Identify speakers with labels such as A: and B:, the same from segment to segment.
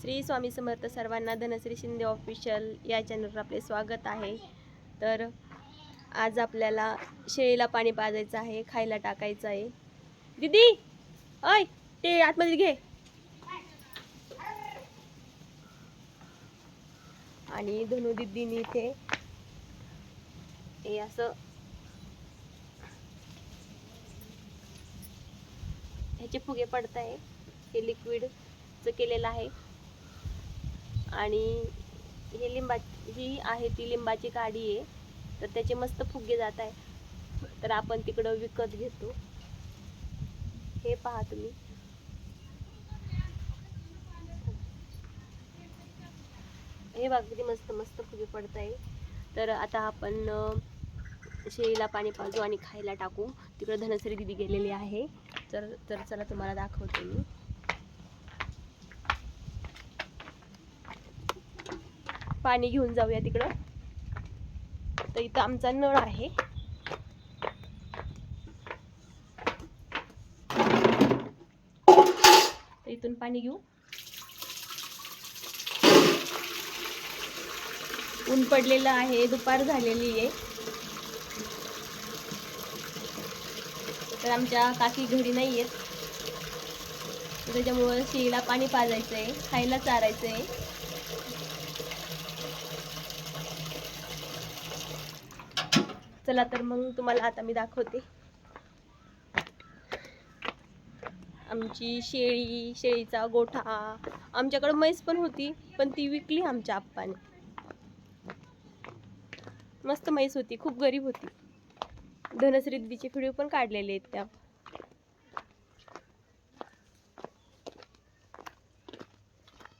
A: श्री स्वामी समर्थ सर्वांना धनश्री शिंदे ऑफिशियल या चॅनलवर आपले स्वागत आहे. तर आज आपल्याला शेळीला पाणी पाजायचं आहे खायला टाकायचं आहे. दीदी अय ते आतमध्ये घे. आणि धनु दीदीने इथे हे असं ह्याचे फुगे पडत आहे हे लिक्विडचं केलेलं आहे. आणि हे लिंबा ही आहे ती लिंबाची काडी आहे. तर त्याचे मस्त फुगे जात आहे. तर आपण तिकडं विकत घेतो. हे पहा तुम्ही. हे बघा किती मस्त मस्त फुगे पडत आहे. तर आता आपण शेळीला पाणी पाजू आणि खायला टाकू. तिकडं धनश्री दिदी गेलेली आहे. तर तर चला तुम्हाला दाखवते मी. पाणी घेऊन जाऊया तिकडं. तर इथं आमचा नळ आहे. तर इथून पाणी घेऊ. ऊन पडलेलं आहे दुपार झालेली आहे. तर आमच्या काकी घरी नाही आहेत. त्याच्यामुळं शेळीला पाणी पाजायचं आहे खायला चारायचं आहे चला तर मग तुम्हाला आता मी दाखवते. आमची शेळी शेळीचा गोठा. आमच्याकडं म्हैस पण होती पण ती विकली आमच्या आप्पाने. मस्त म्हैस होती खूप गरीब होती. धनश्री दीदीचे व्हिडिओ पण काढलेले आहेत त्या.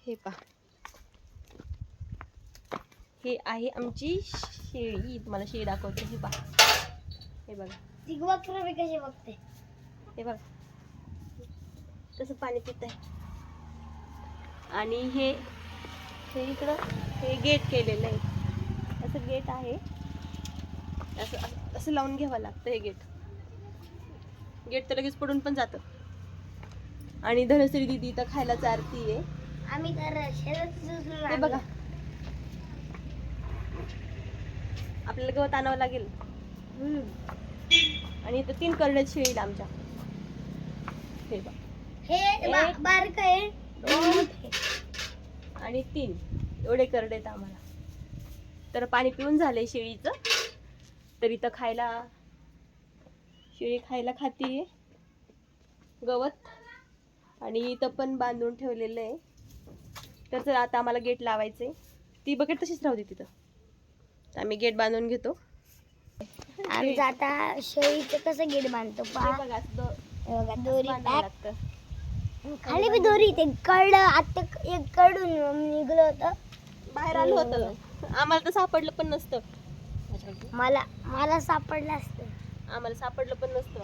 A: हे पहा. हे आहे आमची शेळी तुम्हाला शेळी दाखवते हे पहा. हे बघा.
B: मी कशी बघते?
A: हे बघा. कसं पाणी पित आहे आणि हे हे इकडं हे गेट केलेलं आहे. असं गेट आहे. असं असं- लावून घ्यावं लागतं हे गेट. गेट तर लगेच पडून पण जातं. आणि धनश्री दिदी इथं खायला चारती आहे
B: आम्ही तर
A: बघा. आपल्याला गवत आणावं लागेल. आणि इथं तीन करड्यात शेळीला आमच्या. हे बघा.
B: हे बा-
A: एक.
B: बारक आहे.
A: दोन आणि तीन. एवढे करडे आहेत आम्हाला. तर पाणी पिऊन झालंय शेळीचं. तर इथं खायला शेळी खायला खातीये. गवत. आणि इथं पण बांधून ठेवलेलं आहे. तर चला आता आम्हाला गेट लावायचंय. ती बकेट तशीच राहू दे तिथं. तर आम्ही गेट बांधून घेतो.
B: आमचं आता शेळीचं कसं गेट बांधतो
A: बघा
B: दोरी खाली बी दोरी ते कळलं आता एक कडून निघलं होतं.
A: बाहेर आलं होतं. आम्हाला तर सापडलं पण नसतं.
B: मला मला सापडलं असतं.
A: आम्हाला सापडलं पण नसतं.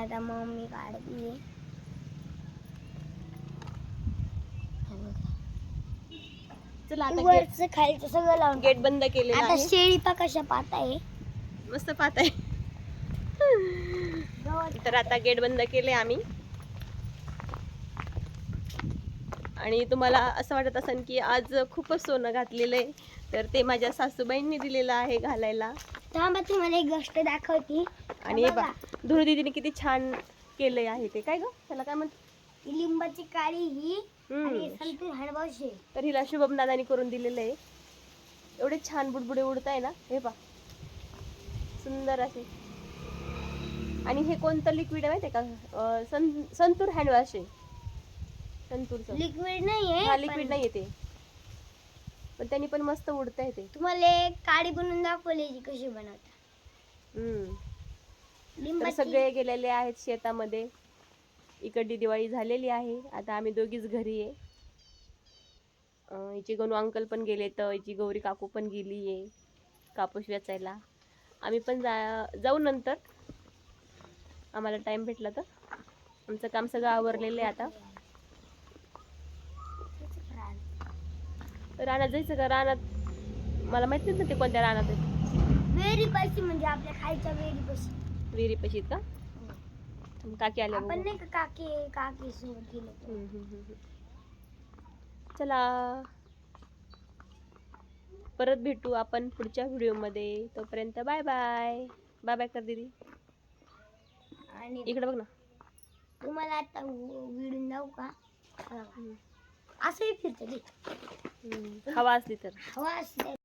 B: आता मम्मी काढते.
A: चला आता
B: वरचं खालचं सगळं लावून
A: गेट बंद केलेलं
B: आता
A: आहे.
B: शेळी पा कशा पाहत आहे.
A: मस्त पाहत आहे. तर आता गेट बंद केले आम्ही. आणि तुम्हाला असं वाटत असेल की आज खूपच सोनं घातलेलं आहे तर ते माझ्या सासूबाईंनी दिलेलं आहे घालायला.
B: थांबा तुम्हाला एक गोष्ट दाखवती.
A: आणि हे बा धुरू दिदीने किती छान केलंय आहे ते. काय ग? त्याला काय म्हणतात?
B: लिंबाची काळी ही
A: हम्म.
B: आणि संतूर हडबावशे
A: तर हिला शुभम दादानी करून दिलेलं आहे. एवढे छान बुडबुडे उडत आहे ना हे पा सुंदर असे. आणि हे कोणतं लिक्विड आहे माहिती का? अं, सन संतूर हँडवॉश आहे संतूरचं
B: लिक्विड नाहीये
A: हा
B: पण
A: लिक्विड नाही ते. पण त्यांनी पण मस्त उडत आहे ते.
B: तुम्हाला एक काडी बनवून दाखवली जी कशी बनवता.
A: हम्म. तर
B: लिंबाची.
A: सगळे गेलेले आहेत शेतामध्ये. इकडली दिवाळी झालेली आहे. आता आम्ही दोघीच घरी आहे. अं, हिचे गणू अंकल पण गेले तर हिची गौरी काकू पण गेली आहे कापूस वेचायला. आम्ही पण जा जाऊ नंतर. आम्हाला टाईम भेटला तर. आमचं काम सगळं आवरलेलं आहे आता. रानात जायचं का? रानात मला माहीत नाही ते कोणत्या रानात आहे.
B: वेरी पैसे म्हणजे आपल्या खायच्या वेरी पैसे
A: विहिरी पशीत का? काकी आल्या
B: आपण. नाही का काकी काकी सोबत गेलो.
A: चला. परत भेटू आपण पुढच्या व्हिडिओमध्ये. तोपर्यंत बाय बाय. बाय बाय कर दीदी.
B: आणि
A: इकडे बघ ना.
B: तुम्हाला आता विडून जाऊ का. असंही फिरतं.
A: हवा असली तर.
B: हवा असते